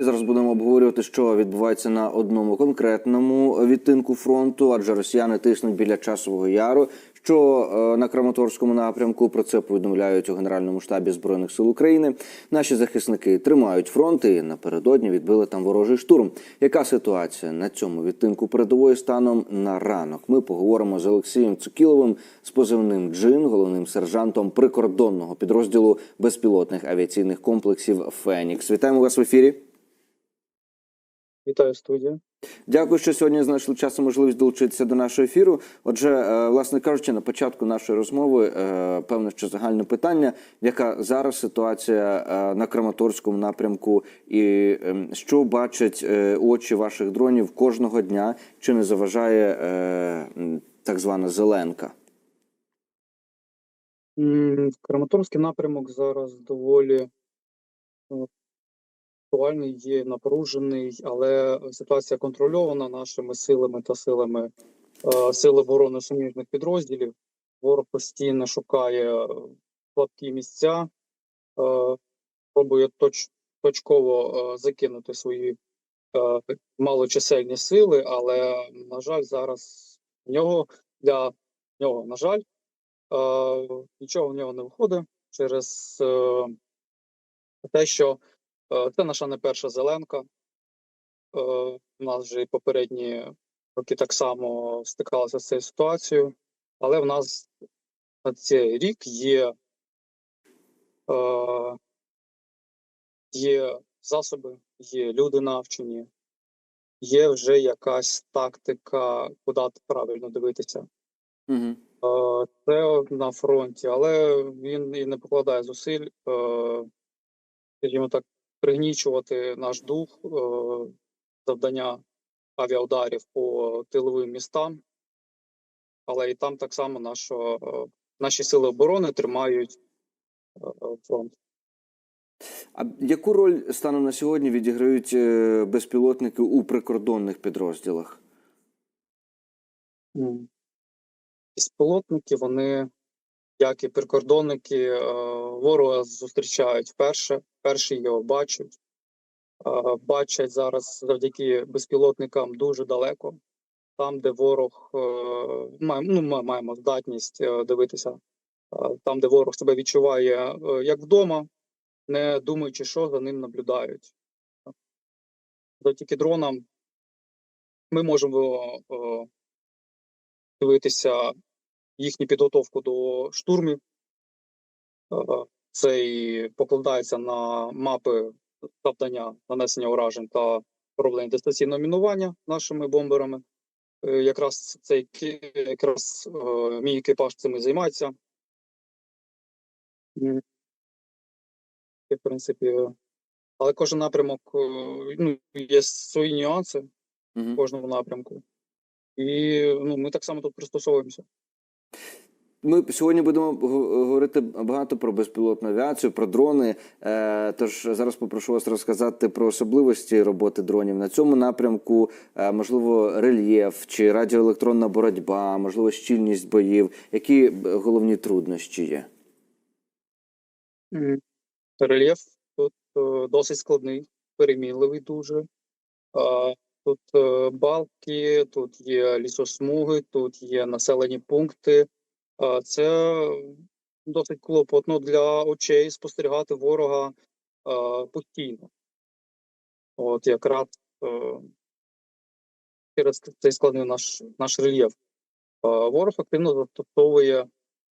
Зараз будемо обговорювати, що відбувається на одному конкретному відтинку фронту, адже росіяни тиснуть біля часового яру. Що е, на Краматорському напрямку про це повідомляють у Генеральному штабі збройних сил України. Наші захисники тримають фронт і напередодні відбили там ворожий штурм. Яка ситуація на цьому відтинку передової станом на ранок? Ми поговоримо з Олексієм Цукіловим з позивним Джин, головним сержантом прикордонного підрозділу безпілотних авіаційних комплексів Фенікс. Вітаємо вас в ефірі. Вітаю студія. Дякую, що сьогодні знайшли час і можливість долучитися до нашого ефіру. Отже, е, власне кажучи, на початку нашої розмови е, певне, що загальне питання, яка зараз ситуація е, на Краматорському напрямку, і ем, що бачать очі ваших дронів кожного дня, чи не заважає так звана зеленка? Краматорський напрямок зараз доволі актуальний, є напружений, але ситуація контрольована нашими силами та силами е, Сил оборони суміжних підрозділів. Ворог постійно шукає е, слабкі місця, е, пробує точ, точково закинути свої малочисельні сили, але, на жаль, зараз в нього для нього, на жаль, нічого в нього не виходить через те, що це наша не перша зеленка. Е, у нас вже і попередні роки так само стикалися з цією ситуацією, але в нас на цей рік є, е, є засоби, є люди навчені, є вже якась тактика, куди правильно дивитися. Угу. Е, Це на фронті, але він і не покладає зусиль, е, скажімо так, пригнічувати наш дух, е, завдання авіаударів по тиловим містам. Але і там так само нашо, е, наші сили оборони тримають е, фронт. А яку роль станом на сьогодні відіграють безпілотники у прикордонних підрозділах? Безпілотники, вони, як і прикордонники, ворога зустрічають вперше, перші його бачать. Бачать зараз завдяки безпілотникам дуже далеко. Там, де ворог е, ну, ми маємо здатність е, дивитися, е, там, де ворог себе відчуває як вдома, не думаючи, що за ним наблюдають. Завдяки дронам ми можемо дивитися їхню підготовку до штурмів. Це і покладається на мапи завдання нанесення уражень та проблем дистанційного мінування нашими бомберами. Е, Якраз цей якраз е, мій екіпаж цим і займається. І, в принципі, е, але кожен напрямок ну, є свої нюанси в кожному напрямку. І ну, ми так само тут пристосовуємося. Ми сьогодні будемо говорити багато про безпілотну авіацію, про дрони. Е, Тож зараз попрошу вас розказати про особливості роботи дронів на цьому напрямку, е, можливо, рельєф чи радіоелектронна боротьба, можливо, щільність боїв. Які е, головні труднощі є? Рельєф тут досить складний, перемінливий дуже. Тут балки, тут є лісосмуги, тут є населені пункти. А, Це досить клопотно для очей спостерігати ворога постійно. От якраз е, через цей складний наш, наш рельєф. Ворог активно застосовує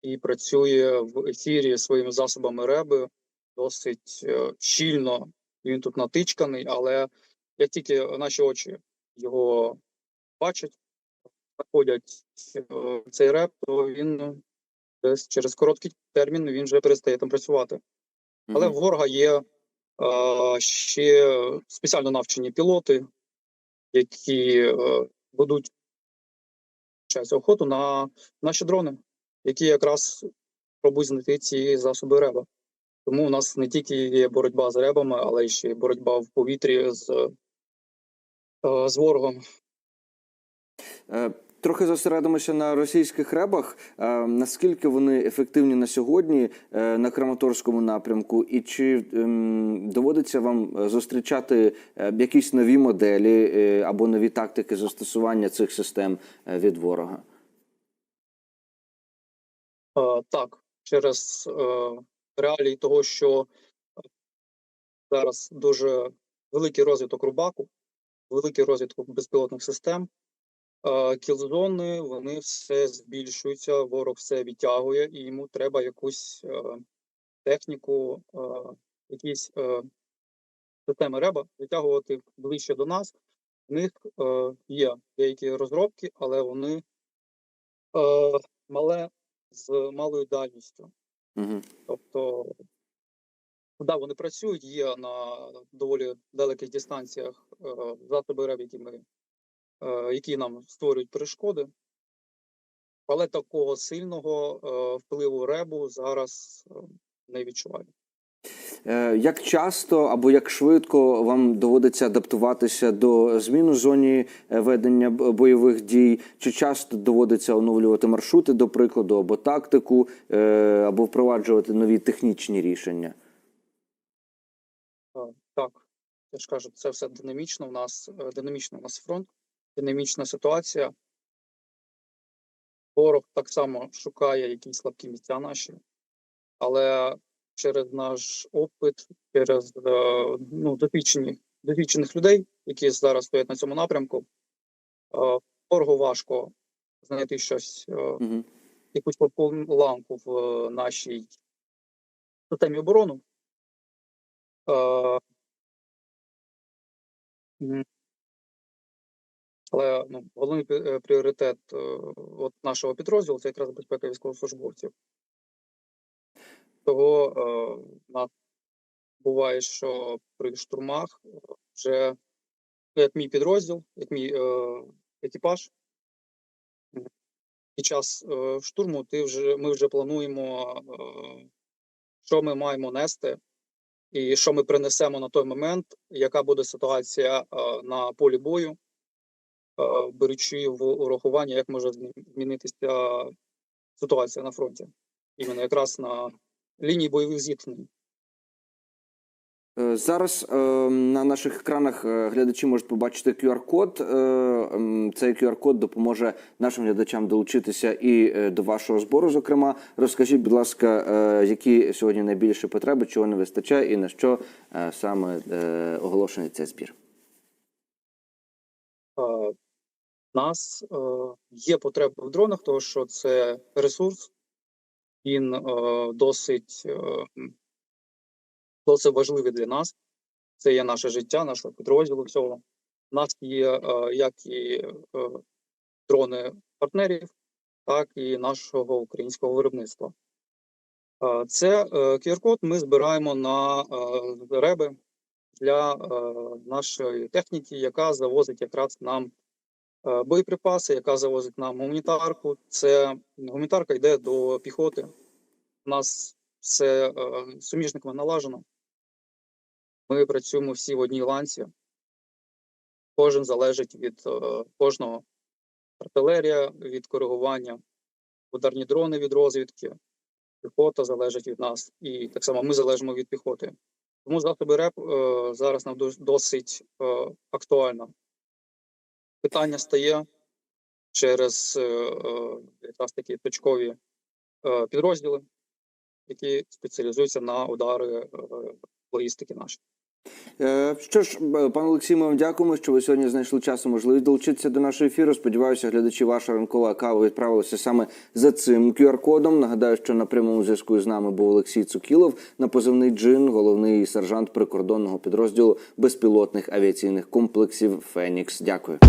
і працює в ефірі своїми засобами реби досить е, щільно. Він тут натичканий, але як тільки наші очі його бачать, знаходять е, цей реп, то він е, десь через короткий термін він вже перестає там працювати. Але в Мгм. ворога є е, ще спеціально навчені пілоти, які е, ведуть час охоту на наші дрони, які якраз пробують знайти ці засоби реба. Тому у нас не тільки є боротьба з ребами, але й ще й боротьба в повітрі з, е, з ворогом. Трохи зосередимося на російських ребах. Е, Наскільки вони ефективні на сьогодні е, на Краматорському напрямку, і чи ем, доводиться вам зустрічати е, якісь нові моделі або нові тактики застосування цих систем від ворога? Так, через реалії того, що зараз дуже великий розвиток рубаку, великий розвиток безпілотних систем, кілзони, вони все збільшуються, ворог все відтягує, і йому треба якусь е, техніку, е, якісь е, системи реба витягувати ближче до нас. В них е, є деякі розробки, але вони е, мале з малою дальністю. Угу. Тобто, да, вони працюють, є на доволі далеких дистанціях е, засоби РЕБ, які, ми, е, які нам створюють перешкоди. Але такого сильного е, впливу ребу зараз е, не відчуваю. Е, Як часто або як швидко вам доводиться адаптуватися до змін у зоні е, ведення бойових дій? Чи часто доводиться оновлювати маршрути, до прикладу, або тактику, е, або впроваджувати нові технічні рішення? Е, Так, я ж кажу, це все динамічно. У нас е, динамічно у нас фронт, динамічна ситуація. Ворог так само шукає якісь слабкі місця наші, але через наш опит, через е, ну, досвідчені, досвідчених людей, які зараз стоять на цьому напрямку, е, ворогу важко знайти щось, е, Угу. якусь слабку ламку в нашій системі оборони. Але ну, головний е, пріоритет е, от нашого підрозділу це якраз безпека військовослужбовців. Того е, нас буває, що при штурмах вже ну, як мій підрозділ, як мій екіпаж. Під час штурму ти вже, ми вже плануємо, що ми маємо нести, і що ми принесемо на той момент, яка буде ситуація на полі бою, беручи в урахування, як може змінитися ситуація на фронті, іменно якраз на лінії бойових зіткнень. Е, Зараз е, на наших екранах е, глядачі можуть побачити QR-код. Е, Цей QR-код допоможе нашим глядачам долучитися і е, до вашого збору. Зокрема, розкажіть, будь ласка, е, які сьогодні найбільші потреби, чого не вистачає, і на що е, саме е, оголошений цей збір. Е, У нас е, є потреба в дронах, тому що це ресурс, він е, досить, е, досить важливий для нас. Це є наше життя, нашого підрозділу всього. У нас є е, як і е, дрони партнерів, так і нашого українського виробництва. Е, Це е, QR-код ми збираємо на е, реби для е, нашої техніки, яка завозить якраз нам боєприпаси, яка завозить нам гуманітарку. Це гуманітарка йде до піхоти. У нас все е, суміжниками налажено. Ми працюємо всі в одній ланці. Кожен залежить від е, кожного. Артилерія від коригування, ударні дрони від розвідки, піхота залежить від нас, і так само ми залежимо від піхоти. Тому засоби РЕП е, зараз нам досить е, актуально. Питання стає через е, е, якраз такі точкові е, підрозділи, які спеціалізуються на удари логістики нашої. Е, Що ж, е, пане Олексій, ми вам дякуємо, що ви сьогодні знайшли час і можливість долучитися до нашого ефіру. Сподіваюся, глядачі ваша ранкова кава відправилися саме за цим QR-кодом. Нагадаю, що на прямому зв'язку з нами був Олексій Цукілов на позивний джин, головний сержант прикордонного підрозділу безпілотних авіаційних комплексів Фенікс. Дякую.